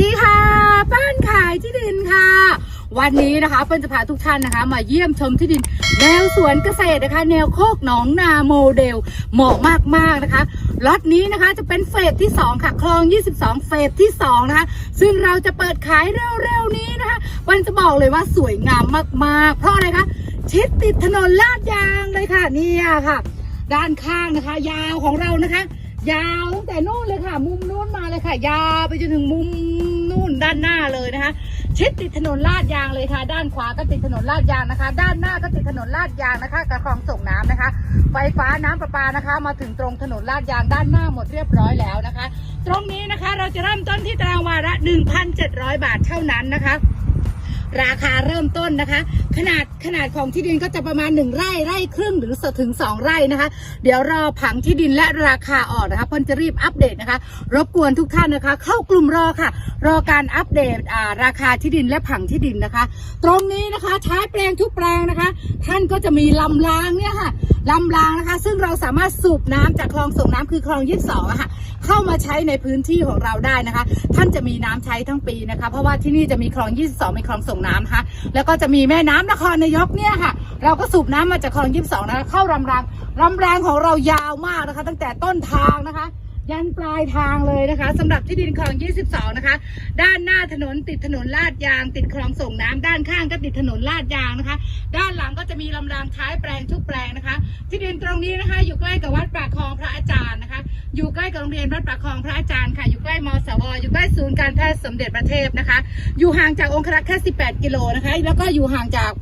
ดีค่ะป้านขายที่ดินค่ะ วันนี้นะคะเปิ้ลจะพาทุกท่านนะคะ มาเยี่ยมชมที่ดิน แนวสวนเกษตรนะคะ แนวโคกหนองนาโมเดล เหมาะมากๆนะคะล็อตนี้นะคะจะเป็นเฟสที่ 2 ค่ะคลอง 22 เฟสที่ 2 นะคะ ซึ่งเราจะเปิดขายเร็วๆนี้นะคะเปิ้ลจะบอกเลยว่าสวยงามมากๆ เพราะอะไรคะชิดติดถนนลาดยางเลยค่ะนี่ค่ะ ด้านข้างนะคะ ยาวของเรานะคะ ยาวตั้งแต่นู่นเลยค่ะ มุมนู้นมาเลยค่ะ ยาวไปจนถึงมุมนู่นด้านหน้าเลยนะคะ ชิดติดถนนลาดยางเลยค่ะ ด้านขวาก็ติดถนนลาดยางนะคะ ด้านหน้าก็ติดถนนลาดยางนะคะกับคลองส่งน้ำนะคะ ไฟฟ้าน้ำประปานะคะ มาถึงตรงถนนลาดยางด้านหน้าหมดเรียบร้อยแล้วนะคะ ตรงนี้นะคะเราจะเริ่มต้นที่ตารางวาละ1,700 บาทเท่านั้นนะคะ ราคาเริ่มต้นนะคะ ขนาดขนาดของที่ดินก็จะประมาณ 1 ไร่ไร่ครึ่งหรือสถึง 2 ไร่นะคะ เดี๋ยวรอผังที่ดินและราคาออกนะคะเพิ่นจะรีบอัปเดตนะคะ รบกวนทุกท่านนะคะ เข้ากลุ่มรอค่ะ รอการอัปเดตราคาที่ดินและผังที่ดินนะคะ ตรงนี้นะคะใช้แปลงทุกแปลงนะคะ ท่านก็จะมีลำรางเนี่ยค่ะลำรางนะคะ ซึ่งเราสามารถสูบน้ำจากคลองส่งน้ำคือคลองยี่สองอะค่ะ เข้ามาใช้ในพื้นที่ของเราได้นะคะ ท่านจะมีน้ำใช้ทั้งปีนะคะ เพราะว่าที่นี่จะมีคลอง 22 มีคลองส่งน้ำนะคะ แล้วก็จะมีแม่น้ำนครนายกเนี่ยค่ะ เราก็สูบน้ำมาจากคลอง 22 นะคะ เข้าลำรางลำรางของเรายาวมากนะคะ ตั้งแต่ต้นทางนะคะยันปลายทางเลยนะคะสำหรับที่ดินคลอง 22 นะคะ ด้านหน้าถนนติดถนนลาดยาง ติดคลองส่งน้ำด้านข้างก็ติดถนนลาดยางนะคะ ด้านหลังก็จะมีลำรางท้ายแปลงทุกแปลงนะคะ ที่ดินตรงนี้นะคะ อยู่ใกล้กับวัด รงเรียนวัดประคองพระอาจารย์ค่ะ อยู่ใกล้มสว อยู่ใกล้ศูนย์การแพทย์สมเด็จพระเทพนะคะ อยู่ห่างจากองครักษ์แค่ 18 กิโลนะคะ แล้วก็อยู่ห่างจาก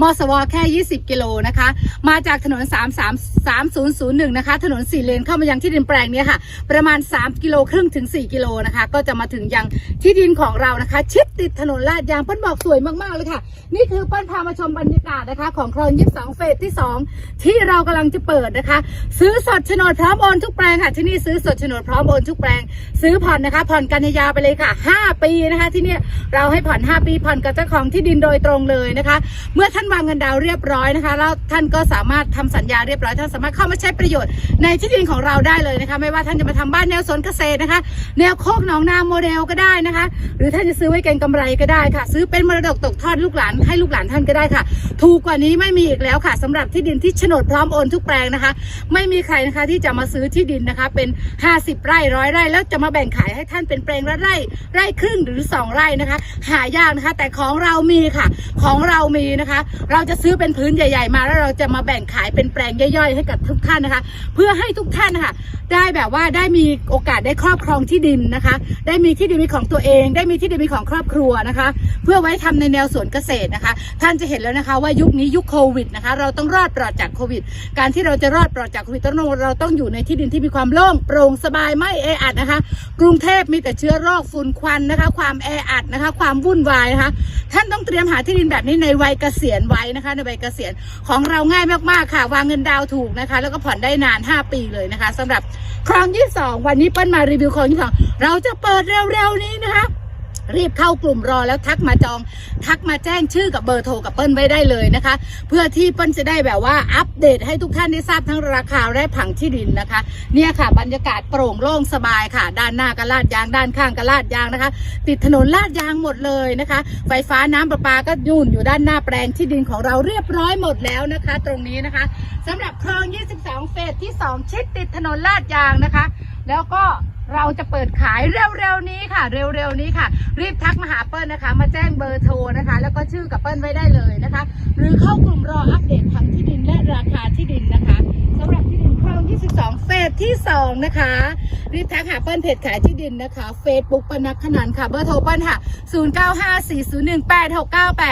มสวแค่ 20 กิโลนะคะ มาจากถนน 3 3 3001 นะคะ ถนนสี่เลนเข้ามายังที่ดินแปลงนี้ค่ะ ประมาณ 3 กิโลครึ่งถึง 4 กิโลนะคะ ก็จะมาถึงยังที่ดินของเรานะคะ ชิดติดถนนลาดยางเปิ้ลบอกสวยมาก ๆ เลยค่ะ นี่คือเปิ้ลพามาชมบรรยากาศนะคะ ของคลอง22เฟสที่ 2 ที่เรากำลังจะเปิดนะคะ ซื้อสดโฉนดพร้อมโอนทุกแปลงค่ะ ที่นี่ซื้อสดโฉนดพร้อมโอนทุกแปลง ซื้อผ่อนนะคะ ผ่อนกันยาวไปเลยค่ะ 5 ปีนะคะ ที่นี่เราให้ผ่อน 5 ปีผ่อนกับเจ้าของที่ดินโดยตรงเลยนะคะเมื่อท่านวางเงินดาวเรียบร้อยนะคะ แล้วท่านก็สามารถทำสัญญาเรียบร้อยท่านสามารถเข้ามาใช้ประโยชน์ในที่ดินของเราได้เลยนะคะ ไม่ว่าท่านจะมาทำบ้านแนวสวนเกษตรนะคะ แนวโคกหนองนาโมเดลก็ได้นะคะ หรือท่านจะซื้อไว้เก็งกำไรก็ได้ค่ะ ซื้อเป็นมรดกตกทอดลูกหลานให้ลูกหลานท่านก็ได้ค่ะ ถูกกว่านี้ไม่มีอีกแล้วค่ะสำหรับที่ดินที่โฉนดพร้อมโอนทุกแปลงนะคะ ไม่มีใครนะคะที่จะมาซื้อที่ดินนะคะเป็น 50 ไร่ร้อยไร่ แล้วจะมาแบ่งขายให้ท่านเป็นแปลงละไร่ไร่ครึ่งหรือ 2 ไร่นะคะ หายากนะคะ แต่ของเรามีค่ะ ของเรามีนะคะ เราจะซื้อเป็นพื้นใหญ่ ๆ มาแล้วเราจะมาแบ่งขายเป็นแปลงย่อยๆ ให้กับทุกท่านนะคะ เพื่อให้ทุกท่านนะคะได้แบบว่าได้มีโอกาสได้ครอบครองที่ดินนะคะ ได้มีที่ดินเป็นของตัวเอง ได้มีที่ดินเป็นของครอบครัวนะคะ เพื่อไว้ทำในแนวสวนเกษตรนะคะ ท่านจะเห็นแล้วนะคะว่ายุคนี้ยุคโควิดนะคะ เราต้องรอดปลอดจากโควิด การที่เราจะรอดปลอดจากโควิดต้องเราต้องอยู่ในที่ดินที่มีความโล่งโปร่งสบายไม่แออัดนะคะ กรุงเทพมีแต่เชื้อโรคฝุ่นควันนะคะ ความแออัดนะคะ ความวุ่นวายนะคะ ท่านต้องเตรียมหาที่ดินแบบนี้ในวัยเกษียณไว้นะคะ ในวัยเกษียณของเราง่ายมากๆค่ะ วางเงินดาวน์ถูกนะคะ แล้วก็ผ่อนได้นาน 5 ปีเลยนะคะสำหรับคลอง 22 วันนี้เปิ้ลมารีวิวคลอง 22 เราจะเปิดเร็วๆนี้นะคะ รีบเข้ากลุ่มรอแล้วทักมาจอง ทักมาแจ้งชื่อกับเบอร์โทรกับเปิ้ลไว้ได้เลยนะคะ เพื่อที่เปิ้ลจะได้แบบว่าอัปเดตให้ทุกท่านได้ทราบทั้งราคาและผังที่ดินนะคะ เนี่ยค่ะ บรรยากาศโปร่งโล่งสบายค่ะ ด้านหน้าก็ลาดยางด้านข้างก็ลาดยางนะคะ ติดถนนลาดยางหมดเลยนะคะ ไฟฟ้าน้ำประปาก็ยุ่นอยู่ด้านหน้าแปลงที่ดินของเราเรียบร้อยหมดแล้วนะคะ ตรงนี้นะคะสำหรับคลอง 22 เฟสที่ 2 ชิดติดถนนลาดยางนะคะ แล้วก็เราจะเปิดขายเร็วๆนี้ค่ะ เร็วๆนี้ค่ะ รีบทักมาหาเปิ้ลนะคะ มาแจ้งเบอร์โทรนะคะ แล้วก็ชื่อกับเปิ้ลไว้ได้เลยนะคะ หรือเข้ากลุ่มรออัปเดตผังที่ดินและราคาที่ดินนะคะสำหรับที่ดินคลอง22 เฟสที่ 2 นะคะ รีบทักหาเปิ้ลเพจขายที่ดินนะคะเฟซบุ๊กปนักขนันค่ะเบอร์โทรเปิ้ลค่ะ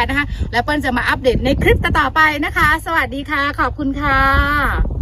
0954018698 นะคะ แล้วเปิ้ลจะมาอัปเดตในคลิปต่อๆไปนะคะ สวัสดีค่ะ ขอบคุณค่ะ